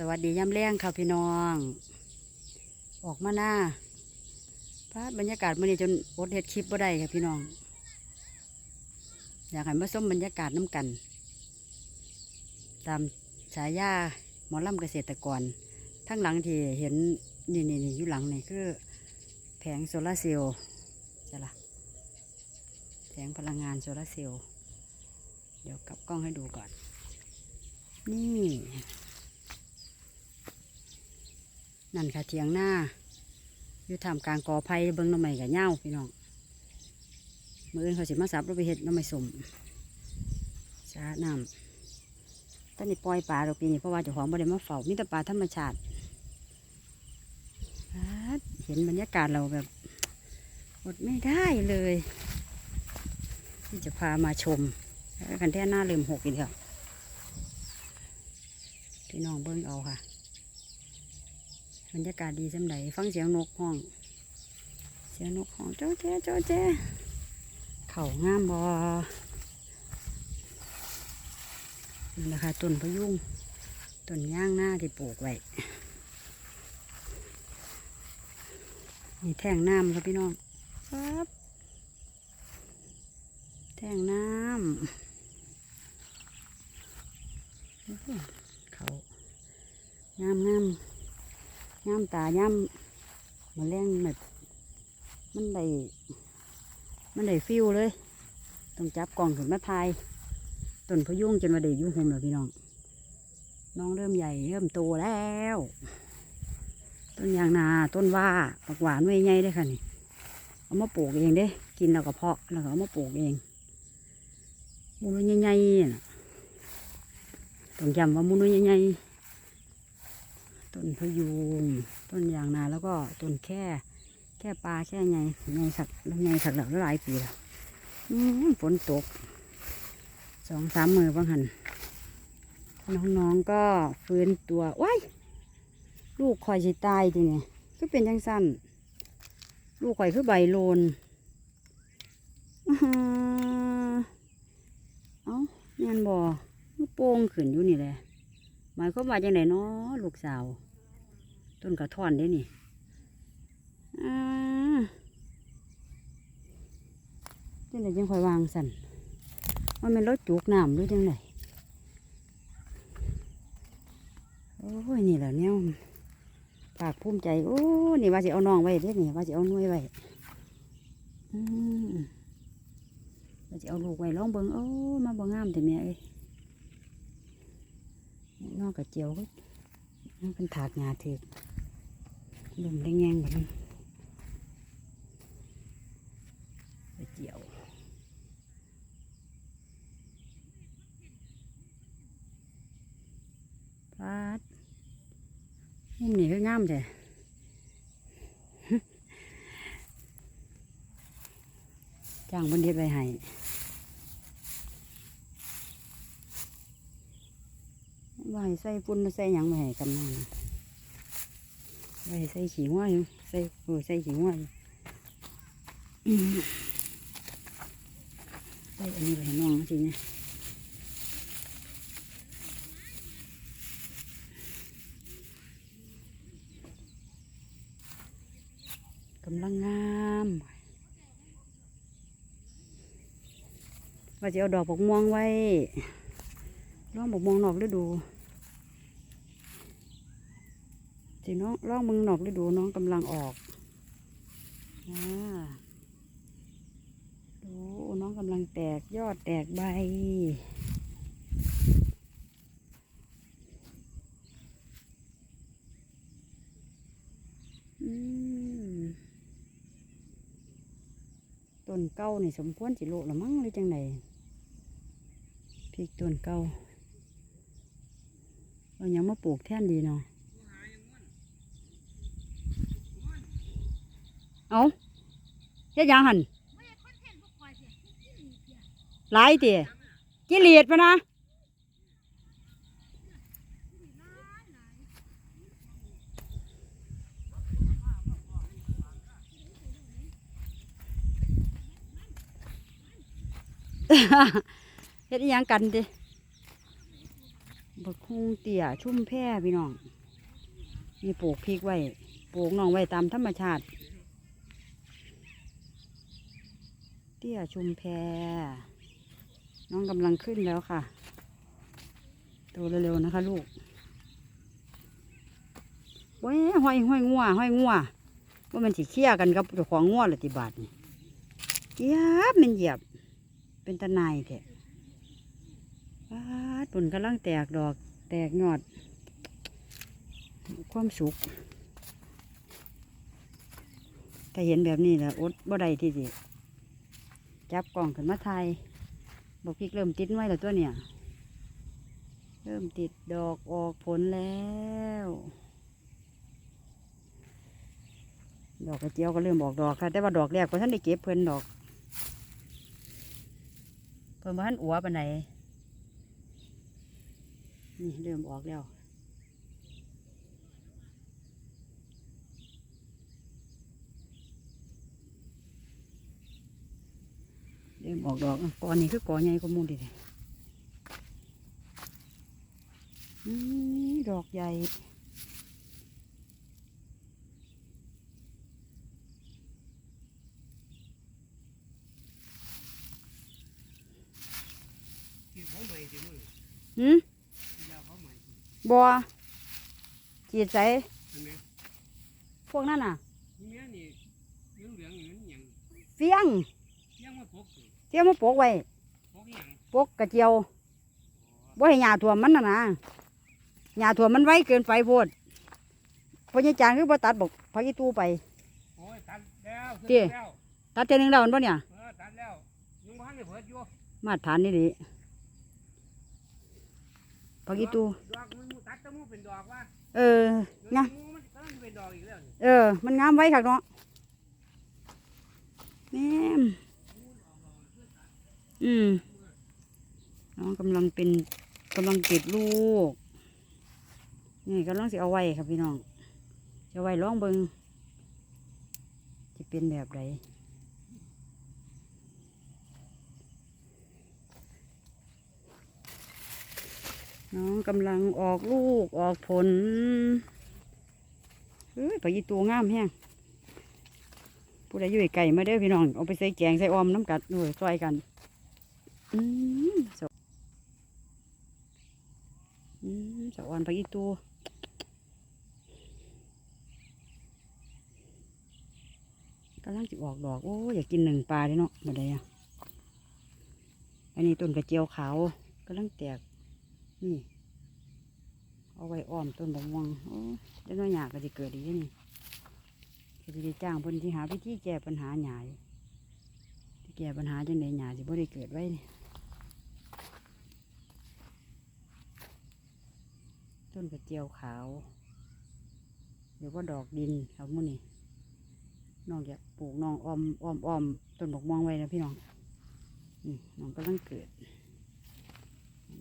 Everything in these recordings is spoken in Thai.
สวัสดีย่ำแรงค่ะพี่น้อง ออกมาหน้าพาดบรรยากาศมื่อนี้จนอดเฮ็ดคลิปบ่ได้ค่ะพี่น้อง อยากให้มาส้มบรรยากาศน้ำกัน ตามฉายาหมอลำเกษตรกร ทั้งหลังที่เห็นนี่นี่นี่อยู่หลังนี่คือ แผงโซลาร์เซลล์จะละแผงพลังงานโซลาร์เซลล์เดี๋ยวกลับกล้องให้ดูก่อน นี่ นั่นค่ะเทียงหน้าอยู่ท่ามกลางกอไผ่เบิ้งน้ำใหม่กับเหย้าพี่น้องมืออื่นเขาสิมาสับเรถไปเห็ดน้ำใหม่สมสาน้ำตอนนี้ปล่อยปลาเราปีนี้เพราะว่าเจ้าของบ่ได้มาเฝ้ามีแต่ปลาธรรมชาติเห็นบรรยากาศเราแบบอดไม่ได้เลย ที่จะพามาชมกันแท่หน้าเริ่มหกอีกแล้วพี่น้องเบิ้งเอาค่ะ รรยากาศดีสำใดฟังเสียงนกห้อง เสียงนกห้องเจ้าแจ้เจ้าแจ้เข่างามบอนั่นแหละค่ะต้นพะยุงต้นย่างหน้าที่ปลูกไว้นี่แท่งน้ำครับพี่น้องครับแท่งน้ำเขางามงาม ย่ำตาย่ำมาแรงแบบมันได้มันได้ฟิวเลย ต้องจับกล่องขึ้นมาทายต้นพยุงจนมาได้อยุ่งหมแล้วพี่น้อง น้องเริ่มใหญ่เริ่มโตแล้ว ต้นยางนาต้นว่าผักหวานไว้ใหญ่ได้ค่ะนี่เอามาปลูกเองเด้ กินแล้วก็เพาะแล้วก็เอามาปลูกเองมูลใหญ่ๆน่ะต้องยำว่ามูลใหญ่ๆ ต้นพยูงต้นยางนาแล้วก็ต้นแค่ แค่ปลาแค่ไงไงสักไงสักหลักหลายปีแล้วฝนตกสองสามมือบางหันน้องๆก็ฟื้นตัวว้ายลูกคอยสิตายทีเนี่ยก็เป็นจังสั้น ลูกคอยคือใบโลนอื้ออเอ้าแม่นบ่ลูกโป่งขึ้นอยู่นี่แหละหมายความว่าจังไดเนาะลูกสาว ต้นกระท่อนเด้นี่จังไดจังคอยวางสันว่ามันรถจุกน้ำหรือจังไดโอ้ยนี่แหละเนี่ยปากภูมิใจ โอ้ นี่ว่าจะเอาน้องไว้เด้นี่ว่าจะเอาหน่ยไว้ว่าจะเอาลูกไว้ลองเบิ่งโอ้ มาบ่งามแต่เมียเอ้ยนอกกระเจียวก็ มันเป็นถากงาถือลมได้แง่งแบบนี้กระเจียวปาดมุมนี้ก็งามจ้ะจ้างบนเด็ดไว้ให้ ว่าให้ใส่ปุ่นใส่หยังมาให้กันนั่นว่าให้ใส่ขี้หัวอยใส่เออใส่ขี้หัวอยใส่อันนี้ไปให้น้องสิเนี่ยกำลังงามว่าจะเอาดอกบกม่วงไว้ร่องบกมองนอกฤดู สิน้องร่องมึงนอกฤดูน้องกำลังออกอ่าดูน้องกำลังแตกยอดแตกใบอืมต้นเก้านี่สมควรสิโลละมั้งหรือจังไดพริกต้นเก่าเอายังมาปลูกแท่นดีเนาะ เอาเฮ็ดยังหันหลายตีกิเลสปะนะเฮ็ดยังกันดิบักฮุงเตี่ยชุ่มแพร่พี่น้องนี่ปลูกพริกไว้ ปลูกน้องไว้ตามธรรมชาติ ตี้ยชุมแพ น้องกำลังขึ้นแล้วค่ะ โตเร็วๆนะคะลูกเว้ยห้อยห้อยงัวห้อยงัวว่ามันสิเคี่ยกันกับเจ้าของงัวหรือติบาทนี่เหยียบมันเหยียบ เป็นตะนายแท้ปาดผลกำลังแตกดอก แตกยอด ความสุขถ้าเห็นแบบนี้แหละอดบ่ได้ที่สิ จับกล่องขึ้นมาไทยบอกพริกเริ่มติดไว้แล้วตัวเนี่ย เริ่มติดดอกออกผลแล้ว ดอกกระเจียวก็เริ่มออกดอกค่ะ แต่ว่าดอกแรกก็ท่านได้เก็บเพิ่นดอก เพิ่นบ่ทันอัวปานไหนนี่เริ่มออกแล้ว เริ่มออกดอกอะกอนนี้คือกอใหญ่กว่าหมูดิเนี่ยอืมดอกใหญ่ที่เขาใหม่สิมึงหืมที่ยาเขาใหม่สิบัวจีดใสเห็นไหมพวกนั้นน่ะนี่แม่นี่เหลืองเหลืองๆอย่างนั้นอย่างเฟียงยังมาพก สิเฟียงมาปลูกไว้พกอหย่างปลูกกระเจียวบ่ให้หญ้าท่วมมันน่ะนะหญ้าท่วมมันไวเกินไปโพดพอใหญจางคือบ่ตัดบอกพายีตู้ไปโอ้ยตัดแล้วขึ้นเจ้แล้วตัดเจานึงแล้วมันบ่เนี่ยเออตัดแล้วยังบ้านเลยเพิดอยู่มาตรฐานนี่ดิพายีตู้ดอกมันตัดแตะมูเป็นดอกว่าเออเดี๋ยวนะมูมันกำลังเป็นดอกอีกแล้วนี่เออ มันงามไว้คักเนาะแม่ม อืมน้องกำลังเป็นกำลังเก็บลูก นี่กำลังสิเอาไว้ครับพี่น้อง จะไว้ร้องเบิงจะเป็นแบบไรน้องกำลังออกลูกออกผลเอ้ยไปยีตัวงามแห้งผู้ใดอยู่ไก่มาเด้อพี่น้อง เอาไปใส่แกงใส่ออมน้ำกัดด้วยซอยกัน อืมสวอืมสวรรค์ไปยีตัวกำลังจะออกดอก โอ้ยอยากกินหนึ่งปลาเลยเนาะมาได้อะอันนี้ต้นกระเจียวขาวกำลังแตก นี่ เอาไว้อ้อมต้นบกม่วงโอ้ยเดี๋ยวน้อยหยาก็จะเกิดอีนี่ก็จะได้จ้างเพิ่นที่หาวิธีแก้ปัญหาหยาอยู่ที่แก้ปัญหาจังไดหยาสิบ่ได้เกิดไว้นี่ ต้นกระเจียวขาวหรือว่าดอกดินครับมื้อนี้น้องอยากปลูกน้องอ้อมอ้อมอ้อมต้นบกม่วงไว้นะพี่น้องนี่น้องกำลังเกิด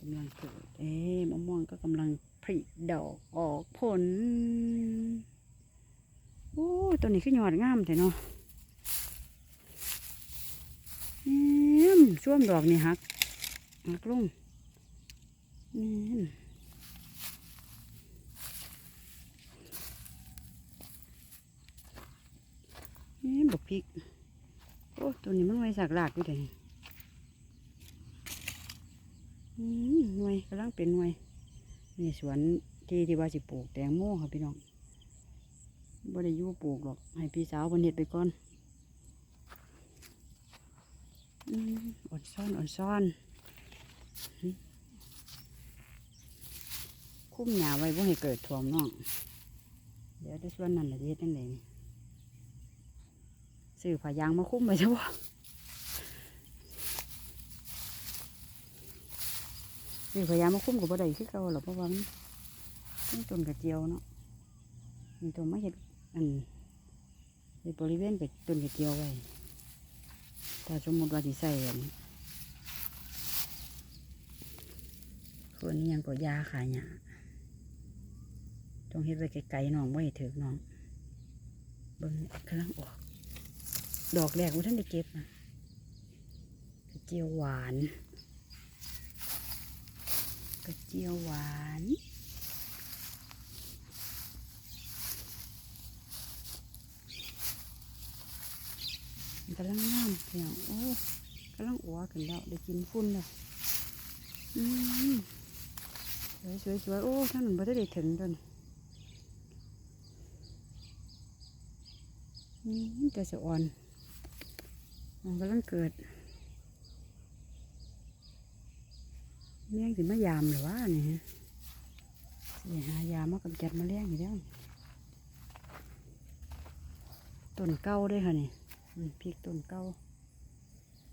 กำลังเกิด เอ๊มะม่วงก็กำลังผลิดอกออกผลโอ้ตัวนี้ขึ้นยอดงามแต่เนาะแหมช่วมดอกนี่ฮักฮักลงนี่ นี่บกพริก โอ้ ตัวนี้มันไว้สักหลากอยู่เลยอืมหน่วยกำลังเป็นหน่วยนี่สวนที่ที่ว่าสิปลูกแตงโมค่ะพี่น้องบ่ได้ยู่ปลูกหรอก ให้พี่สาวเพิ่นเฮ็ดไปก่อนอืมอ่อนซ่อนอ่อนซ่อนคุ้มหญ้าไว้บ่ให้เกิดท่วมน้อง เดี๋ยวได้ส่วนนั้นล่ะสิเฮ็ดจังไดนี่ ซื้อผ้ายางมาคุ้มไว้ซะบ่ซื้อผ้ายางมาคุ้มก็บ่ได้คือเก่าหรอกเพราะว่ามันต้นต้นกระเจียวเนาะมีตัวไม่เห็ดอันในบริเวณกับต้นกระเจียวไว้ถ้าสมมติว่าที่ใส่อันคนนี้ยังก็ยาขายหยาต้องเฮ็ดไว้ไกลๆน้องไว้ถือน้องเบิ่งกำลังออก ดอกแรกว่าท่านได้เก็บนะกระเจียวหวาน กระเจียวหวานกำลังงามเพียงโอ้กำลังอัวขึ้นแล้วได้กินฟุ้นแล้วอืมสวยสวยสวยโอ้ท่านนั้นบ่ได้ถึงตัวนี้อืมแต่สะอ่อน มันกำลังเกิดเลี้ยงถึงมายามหรือว่านี่ฮะสิหายามมากำจัดมาเลี้ยงอยู่แล้วต้นเก้าด้วยค่ะนี่พริกต้นเก้า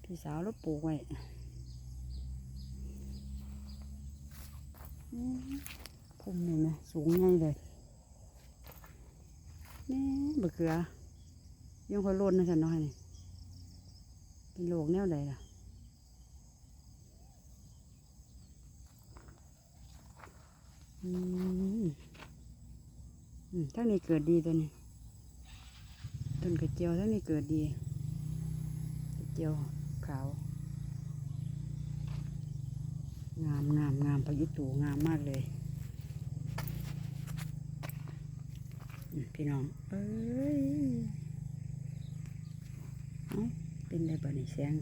พี่สาวเราปลูกไว้พุ่มนี่ไหมสูงใหญ่เลยนี่บะเขือยังคอยล้นนะฉันน้อยนี่ โรคแนวใดล่ะอืมทั้งนี้เกิดดีตัวนี้ต้นกระเจียวทั้งนี้เกิดดีกระเจียวขาว งามงามงามพายุตูงามมากเลยพี่น้อง เอ้ย เป็นได้บ่นี่แสง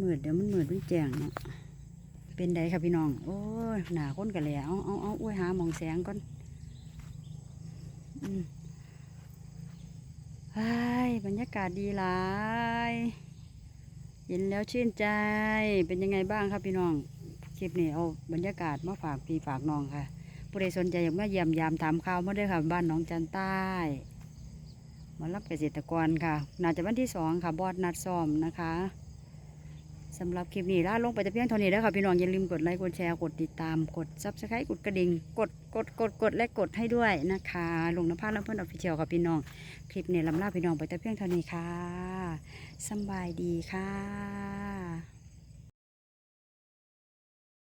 มืดเดี๋ยวมันมืดมันแจ้งเนาะเป็นไดครับพี่น้อง โอ้ยหนาคนกันเลยเอาเอาเอาอุ้ยหามองแสงก่อนอืมไอ้ยบรรยากาศดีหลายเห็นแล้วชื่นใจเป็นยังไงบ้างครับพี่น้องคลิปนี้เอาบรรยากาศมาฝากพี่ฝากน้องค่ะ ผู้ใดสนใจอยากมาเยี่ยมยามถามข่าวมาเด้วยค่ะ บ้านหน้องจันใต้มารับเกษตรกรค่ะ น่าจะวันที่สองค่ะ บอดนัดซ้อมนะคะสำหรับคลิปนี้ล่าลงไปแต่เพียงเท่านี้แล้วค่ะ พี่น้องอย่าลืมกดไลค์กดแชร์กดติดตามกดซับสไครต์กดกระดิ่งกดกดกดกดและกดให้ด้วยนะคะลงนภาพและเพื่อนออฟฟิเชียลค่ะพี่น้อง คลิปนี้ลำลาพี่น้องไปแต่เพียงเท่านี้ค่ะสบายดีค่ะ